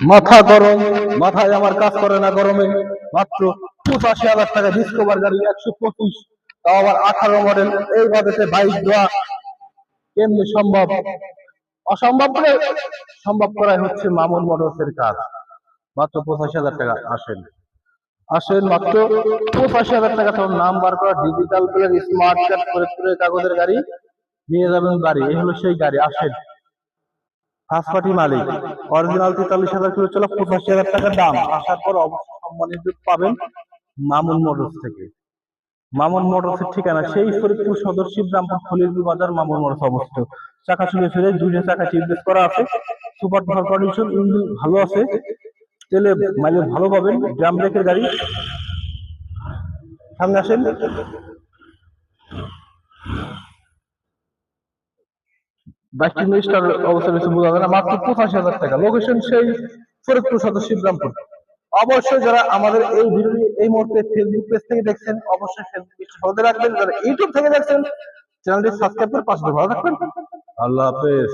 মাথা গরম, মাথায় আমার কাজ করে না গরমে। মাত্র পঁচাশি হাজার টাকা ডিসকভার গাড়ি, একশো পঁচিশ। তাও আবার আঠারো মডেল এই বাজেটে বাইক দেওয়া কেমনি সম্ভব? অসম্ভব করে সম্ভব করাই হচ্ছে মামুন মোটরসের কাজ। মাত্র পঁচাশি হাজার টাকা, আসেন। আসেন, মাত্র পঁচাশি হাজার টাকা তখন নাম্বার করা ডিজিটাল প্লেয়ার স্মার্ট কার্ড করে করে কাগজের গাড়ি নিয়ে যাবেন গাড়ি এই হলো সেই গাড়ি, আসেন। পার্টি মালিক। অরিজিনাল তেতাল্লিশ হাজার কিলো চলো পঁচাশি হাজার টাকার দাম। আসার পর অবশ্যই পাবেন মামুন মোটরস থেকে। মামুন মোটরসের ঠিকানা, সেই ফরিদপুর সদর শিবরামপুর খলিলপুর বাজার মামুন মোটরস অবস্থিত। চাকা শুনে ফিরে দুইটা চাকা টিপলেস করা আছে। সুপার পাওয়ার কন্ডিশন ইঞ্জিন ভালো আছে। তেলে মাইলেজ ভালো পাবেন ড্রাম ব্রেকের গাড়ি। সামনে আসেন। বাইকটি মিনিস্টার অবস্থা বেশি বোঝা যায় না, মাত্র পঁচাশি হাজার টাকা। লোকেশন সেই ফরিদপুর সদর শিবরামপুর অবশ্যই যারা আমাদের এই এই মুহূর্তে ফেসবুক পেজ থেকে দেখছেন, অবশ্যই ফেসবুক রাখবেন। যারা ইউটিউব থেকে দেখছেন চ্যানেলটি সাবস্ক্রাইব করে পাশে ভালো রাখবেন আল্লাহ হাফেজ।